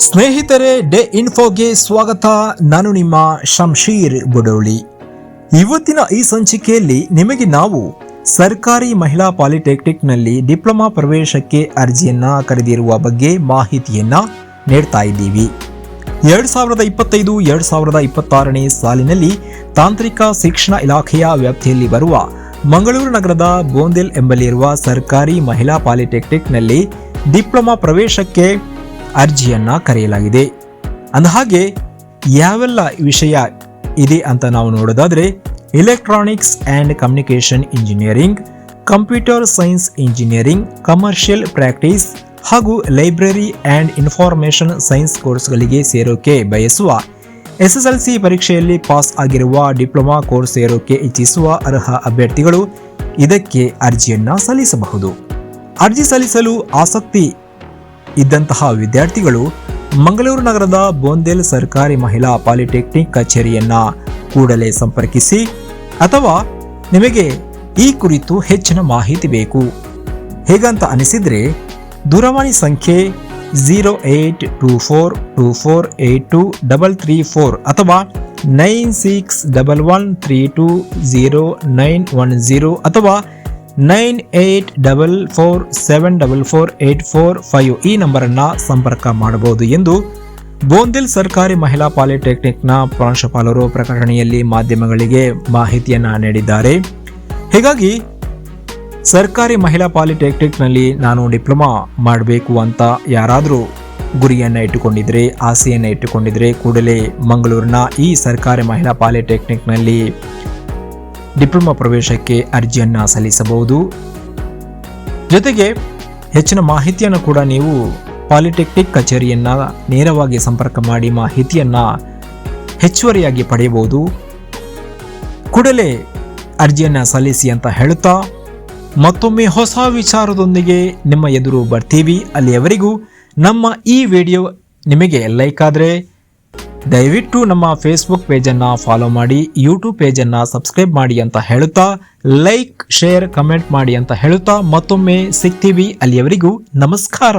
ಸ್ನೇಹಿತರೆ, ಡೇ ಇನ್ಫೋಗೆ ಸ್ವಾಗತ. ನಾನು ನಿಮ್ಮ ಶಂಶೀರ್ ಬುಡೋಳಿ. ಇವತ್ತಿನ ಈ ಸಂಚಿಕೆಯಲ್ಲಿ ನಿಮಗೆ ನಾವು ಸರ್ಕಾರಿ ಮಹಿಳಾ ಪಾಲಿಟೆಕ್ನಿಕ್ನಲ್ಲಿ ಡಿಪ್ಲೊಮಾ ಪ್ರವೇಶಕ್ಕೆ ಅರ್ಜಿಯನ್ನ ಕರೆದಿರುವ ಬಗ್ಗೆ ಮಾಹಿತಿಯನ್ನ ನೀಡ್ತಾ ಇದ್ದೀವಿ. ಎರಡು ಸಾವಿರದ ಇಪ್ಪತ್ತೈದು, ಎರಡು ಸಾವಿರದ ಇಪ್ಪತ್ತಾರನೇ ಸಾಲಿನಲ್ಲಿ ತಾಂತ್ರಿಕ ಶಿಕ್ಷಣ ಇಲಾಖೆಯ ವ್ಯಾಪ್ತಿಯಲ್ಲಿ ಬರುವ ಮಂಗಳೂರು ನಗರದ ಬೋಂದೆಲ್ ಎಂಬಲ್ಲಿರುವ ಸರ್ಕಾರಿ ಮಹಿಳಾ ಪಾಲಿಟೆಕ್ನಿಕ್ನಲ್ಲಿ ಡಿಪ್ಲೊಮಾ ಪ್ರವೇಶಕ್ಕೆ ಅರ್ಜಿಯನ್ನ ಕರೆಯಲಾಗಿದೆ. ಅಂದಹಾಗೆ ಯಾವೆಲ್ಲ ವಿಷಯ ಇದೆ ಅಂತ ನಾವು ನೋಡೋದಾದ್ರೆ electronics and communication engineering computer science engineering commercial practice ಹಾಗೂ ಲೈಬ್ರರಿ ಆ್ಯಂಡ್ ಇನ್ಫಾರ್ಮೇಷನ್ ಸೈನ್ಸ್ ಕೋರ್ಸ್ಗಳಿಗೆ ಸೇರೋಕೆ ಬಯಸುವ ಎಸ್ ಎಸ್ ಎಲ್ ಸಿ ಪರೀಕ್ಷೆಯಲ್ಲಿ ಪಾಸ್ ಆಗಿರುವ ಡಿಪ್ಲೊಮಾ ಕೋರ್ಸ್ ಸೇರೋಕೆ ಇಚ್ಛಿಸುವ ಅರ್ಹ ಅಭ್ಯರ್ಥಿಗಳು ಇದಕ್ಕೆ ಅರ್ಜಿಯನ್ನು ಸಲ್ಲಿಸಬಹುದು. ಅರ್ಜಿ ಸಲ್ಲಿಸಲು ಆಸಕ್ತಿ ಇದ್ದಂತಹ ವಿದ್ಯಾರ್ಥಿಗಳು ಮಂಗಳೂರು ನಗರದ ಬೋಂದೆಲ್ ಸರ್ಕಾರಿ ಮಹಿಳಾ ಪಾಲಿಟೆಕ್ನಿಕ್ ಕಚೇರಿಯನ್ನ ಕೂಡಲೇ ಸಂಪರ್ಕಿಸಿ ಅಥವಾ ನಿಮಗೆ ಈ ಕುರಿತು ಹೆಚ್ಚಿನ ಮಾಹಿತಿ ಬೇಕು. ಹೇಗಂತ ಅನಿಸಿದ್ರೆ ದೂರವಾಣಿ ಸಂಖ್ಯೆ zero eight two four two four eight two double three four ಅಥವಾ nine six double one three two zero nine one zero ಅಥವಾ nine eight double four seven double four eight four five ಈ ನಂಬರನ್ನು ಸಂಪರ್ಕ ಮಾಡಬಹುದು ಎಂದು ಬೋಂದಿಲ್ ಸರ್ಕಾರಿ ಮಹಿಳಾ ಪಾಲಿಟೆಕ್ನಿಕ್ನ ಪ್ರಾಂಶುಪಾಲರು ಪ್ರಕಟಣೆಯಲ್ಲಿ ಮಾಧ್ಯಮಗಳಿಗೆ ಮಾಹಿತಿಯನ್ನು ನೀಡಿದ್ದಾರೆ. ಹೀಗಾಗಿ ಸರ್ಕಾರಿ ಮಹಿಳಾ ಪಾಲಿಟೆಕ್ನಿಕ್ನಲ್ಲಿ ನಾನು ಡಿಪ್ಲೊಮಾ ಮಾಡಬೇಕು ಅಂತ ಯಾರಾದರೂ ಗುರಿಯನ್ನು ಇಟ್ಟುಕೊಂಡಿದ್ರೆ, ಆಸೆಯನ್ನು ಇಟ್ಟುಕೊಂಡಿದ್ರೆ ಕೂಡಲೇ ಮಂಗಳೂರಿನ ಈ ಸರ್ಕಾರಿ ಮಹಿಳಾ ಪಾಲಿಟೆಕ್ನಿಕ್ನಲ್ಲಿ ಡಿಪ್ಲೊಮಾ ಪ್ರವೇಶಕ್ಕೆ ಅರ್ಜಿಯನ್ನು ಸಲ್ಲಿಸಬಹುದು. ಜೊತೆಗೆ ಹೆಚ್ಚಿನ ಮಾಹಿತಿಯನ್ನು ಕೂಡ ನೀವು ಪಾಲಿಟೆಕ್ನಿಕ್ ಕಚೇರಿಯನ್ನು ನೇರವಾಗಿ ಸಂಪರ್ಕ ಮಾಡಿ ಮಾಹಿತಿಯನ್ನು ಹೆಚ್ಚುವರಿಯಾಗಿ ಪಡೆಯಬಹುದು. ಕೂಡಲೇ ಅರ್ಜಿಯನ್ನು ಸಲ್ಲಿಸಿ ಅಂತ ಹೇಳುತ್ತಾ, ಮತ್ತೊಮ್ಮೆ ಹೊಸ ವಿಚಾರದೊಂದಿಗೆ ನಿಮ್ಮ ಎದುರು ಬರ್ತೀವಿ. ಅಲ್ಲಿಯವರೆಗೂ ನಮ್ಮ ಈ ವಿಡಿಯೋ ನಿಮಗೆ ಲೈಕ್ ಆದರೆ ದಯವಿಟ್ಟು ನಮ್ಮ ಫೇಸ್ಬುಕ್ ಪೇಜನ್ನು ಫಾಲೋ ಮಾಡಿ ಯೂಟ್ಯೂಬ್ ಪೇಜನ್ನು ಸಬ್ಸ್ಕ್ರೈಬ್ ಮಾಡಿ ಅಂತ ಹೇಳುತ್ತಾ ಲೈಕ್ ಶೇರ್ ಕಮೆಂಟ್ ಮಾಡಿ ಅಂತ ಹೇಳುತ್ತಾ, ಮತ್ತೊಮ್ಮೆ ಸಿಗ್ತೀವಿ. ಅಲ್ಲಿಯವರಿಗೂ ನಮಸ್ಕಾರ.